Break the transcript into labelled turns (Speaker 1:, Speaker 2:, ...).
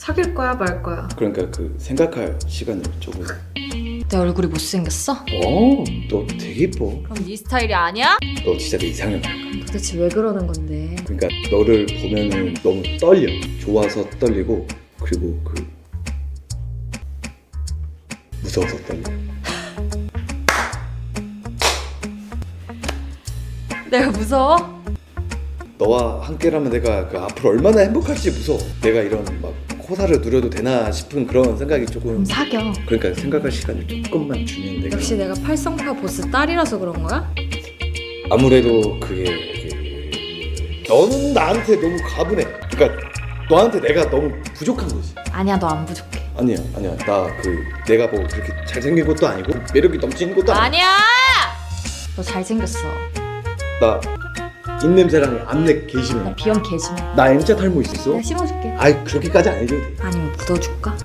Speaker 1: 사귈 거야 말 거야?
Speaker 2: 그러니까 그 생각할 시간을 조금
Speaker 1: 내 얼굴이 못생겼어?
Speaker 2: 어, 너 되게 이뻐
Speaker 1: 그럼 네 스타일이 아니야?
Speaker 2: 너 진짜 내 이상형 알
Speaker 1: 도대체 왜 그러는 건데?
Speaker 2: 그러니까 너를 보면은 너무 떨려 좋아서 떨리고 그리고 그 무서워서 떨려
Speaker 1: 내가 무서워?
Speaker 2: 너와 함께라면 내가 그 앞으로 얼마나 행복할지 무서워 내가 이런 막 호사를 누려도 되나 싶은 그런 생각이 조금
Speaker 1: 그럼 사겨.
Speaker 2: 그러니까 생각할 시간을 조금만 주면 내가
Speaker 1: 역시 내가 팔성파 보스 딸이라서 그런 거야?
Speaker 2: 아무래도 그게 그- 너는 나한테 너무 과분해 그러니까 너한테 내가 너무 부족한 거지
Speaker 1: 아니야 너 안 부족해.
Speaker 2: 아니야 아니야 나 그 내가 뭐 그렇게 잘생긴 것도 아니고 매력이 넘치는 것도 아니야
Speaker 1: 아니야! 너 잘생겼어.
Speaker 2: 나 입냄새랑 암내 개심해
Speaker 1: 나 비염 개심해.
Speaker 2: 나 M자 탈모 있었어?
Speaker 1: 내가 심어줄게.
Speaker 2: 아이 그렇게까지 안 해줘도 돼
Speaker 1: 아니면 묻어줄까?